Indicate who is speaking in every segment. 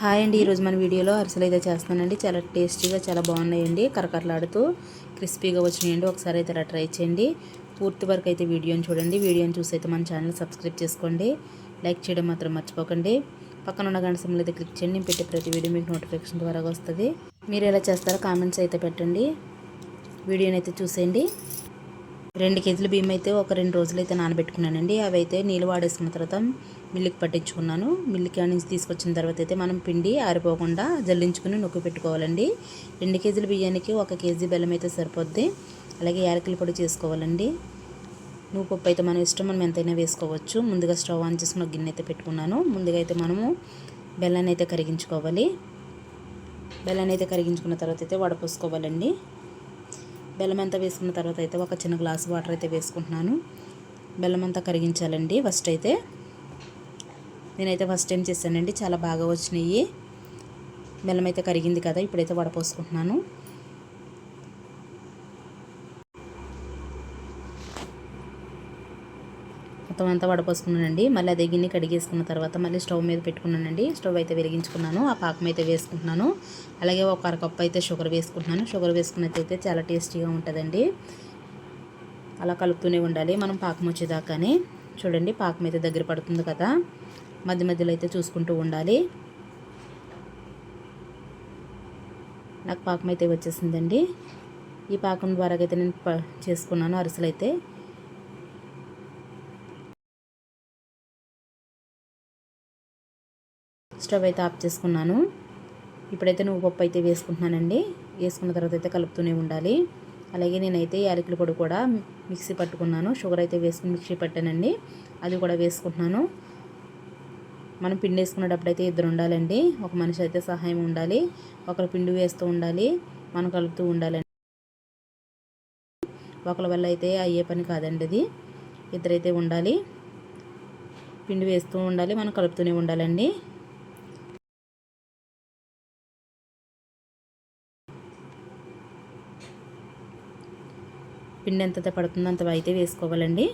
Speaker 1: Hi అండి ఈరోజు మన వీడియోలో అరిసెలు అయితే చేస్తానండి చాలా టేస్టీగా చాలా బాగున్నాయండి. కరకరలాడుతూ క్రిస్పీగా వచ్చినాయండి. ఒకసారి అయితే అలా ట్రై చేయండి. పూర్తి వరకు అయితే వీడియోని చూడండి. వీడియోని చూసి అయితే మన ఛానల్ సబ్స్క్రైబ్ చేసుకోండి. లైక్ చేయడం మాత్రం మర్చిపోకండి. పక్కన ఉన్న గంట సమయంలో అయితే క్లిక్ చేయండి. నేను పెట్టే ప్రతి వీడియో మీకు నోటిఫికేషన్ ద్వారా వస్తుంది. మీరు ఎలా చేస్తారో కామెంట్స్ అయితే పెట్టండి. వీడియోని అయితే చూసేయండి. రెండు కేజీల బియ్యం అయితే ఒక రెండు రోజులు అయితే నానబెట్టుకున్నానండి. అవి అయితే నీళ్ళు వాడేసుకున్న తర్వాత మిల్లికి పట్టించుకున్నాను. మిల్లుకి నుంచి తీసుకొచ్చిన తర్వాత అయితే మనం పిండి ఆరిపోకుండా జల్లించుకుని నొక్కి పెట్టుకోవాలండి. రెండు కేజీల బియ్యానికి ఒక కేజీ బెల్లం అయితే సరిపోద్ది. అలాగే యాలకుల పొడి చేసుకోవాలండి. నువ్వు పప్పు అయితే మనం ఇష్టం మనం ఎంతైనా వేసుకోవచ్చు. ముందుగా స్టవ్ ఆన్ చేసుకుని ఒక గిన్నె అయితే పెట్టుకున్నాను. ముందుగా అయితే మనము బెల్లాన్ని అయితే కరిగించుకోవాలి. బెల్లాన్ని అయితే కరిగించుకున్న తర్వాత అయితే వడపోసుకోవాలండి. బెల్లం అంతా వేసుకున్న తర్వాత అయితే ఒక చిన్న గ్లాస్ వాటర్ అయితే వేసుకుంటున్నాను. బెల్లం అంతా కరిగించాలండి ఫస్ట్ అయితే. నేనైతే ఫస్ట్ టైం చేశానండి చాలా బాగా వచ్చినాయి. బెల్లం అయితే కరిగింది కదా ఇప్పుడైతే వడపోసుకుంటున్నాను. మొత్తం అంతా వడపోసుకున్నానండి. మళ్ళీ అదే గిన్నె కడిగేసుకున్న తర్వాత మళ్ళీ స్టవ్ మీద పెట్టుకున్నానండి. స్టవ్ అయితే వెలిగించుకున్నాను. ఆ పాకం అయితే వేసుకుంటున్నాను. అలాగే ఒక అరకప్పు అయితే షుగర్ వేసుకుంటున్నాను. షుగర్ వేసుకున్నట్టయితే చాలా టేస్టీగా ఉంటుందండి. అలా కలుపుతూనే ఉండాలి. మనం పాకం వచ్చేదాకానే. చూడండి పాకం అయితే దగ్గర పడుతుంది కదా. మధ్య మధ్యలో అయితే చూసుకుంటూ ఉండాలి. నాకు పాకం అయితే వచ్చేసిందండి. ఈ పాకం ద్వారా అయితే నేను చేసుకున్నాను అరిసెలు అయితే స్టవ్ అయితే ఆఫ్ చేసుకున్నాను. ఇప్పుడైతే నువ్వు పప్పు అయితే వేసుకుంటున్నానండి. వేసుకున్న తర్వాత అయితే కలుపుతూనే ఉండాలి. అలాగే నేనైతే యాలకుల పొడి కూడా మిక్సీ పట్టుకున్నాను. షుగర్ అయితే వేసుకుని మిక్సీ పట్టానండి. అది కూడా వేసుకుంటున్నాను. మనం పిండి వేసుకునేటప్పుడు అయితే ఇద్దరు ఉండాలండి. ఒక మనిషి అయితే సహాయం ఉండాలి. ఒకరు పిండి వేస్తూ ఉండాలి. మనం కలుపుతూ ఉండాలండి. ఒకరి వల్ల అయితే అయ్యే పని కాదండి అది ఇద్దరైతే ఉండాలి. పిండి వేస్తూ ఉండాలి. మనం కలుపుతూనే ఉండాలండి. పిండి ఎంత పడుతుందో అంత అయితే వేసుకోవాలండి.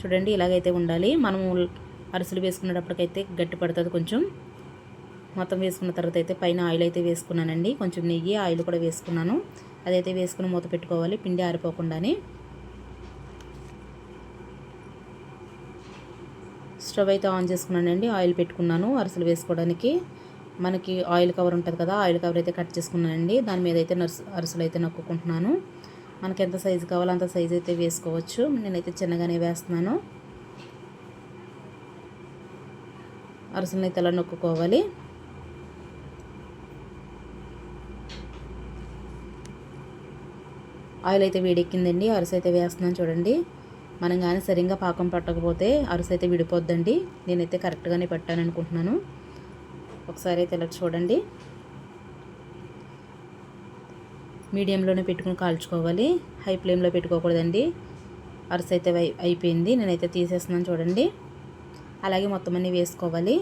Speaker 1: చూడండి ఇలాగైతే ఉండాలి. మనము అరిసెలు వేసుకునేటప్పటికైతే గట్టి పడుతుంది కొంచెం. మొత్తం వేసుకున్న తర్వాత అయితే పైన ఆయిల్ అయితే వేసుకున్నానండి. కొంచెం నెయ్యి ఆయిల్ కూడా వేసుకున్నాను. అదైతే వేసుకుని మూత పెట్టుకోవాలి పిండి ఆరిపోకుండానే. స్టవ్ అయితే ఆన్ చేసుకున్నానండి ఆయిల్ పెట్టుకున్నాను అరిసెలు వేసుకోవడానికి. మనకి ఆయిల్ కవర్ ఉంటుంది కదా ఆయిల్ కవర్ అయితే కట్ చేసుకున్నానండి. దాని మీద అయితే నర్సు అరుసులు అయితే నొక్కుంటున్నాను మనకి ఎంత సైజు కావాలో అంత సైజు అయితే వేసుకోవచ్చు. నేనైతే చిన్నగానే వేస్తున్నాను. అరుసులను అయితే అలా నొక్కుకోవాలి? ఆయిల్ అయితే వేడెక్కిందండి. అరుసు అయితే వేస్తున్నాను చూడండి. మనం కానీ సరిగ్గా పాకం పట్టకపోతే అరుసు అయితే విడిపోద్దండి. నేనైతే కరెక్ట్గానే పెట్టాను అనుకుంటున్నాను. ఒకసారి అయితే ఇలా చూడండి. మీడియంలోనే పెట్టుకుని కాల్చుకోవాలి. హై ఫ్లేమ్లో పెట్టుకోకూడదండి. అరస అయితే అయిపోయింది. నేనైతే తీసేస్తున్నాను చూడండి. అలాగే మొత్తం అన్నీ వేసుకోవాలి.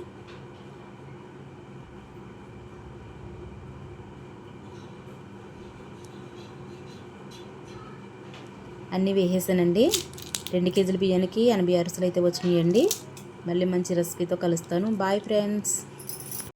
Speaker 1: అన్నీ వేసేసానండి. రెండు కేజీల బియ్యానికి ఎనభై అరసలు అయితే వచ్చినాయండి. మళ్ళీ మంచి రెసిపీతో కలుస్తాను. Bye friends.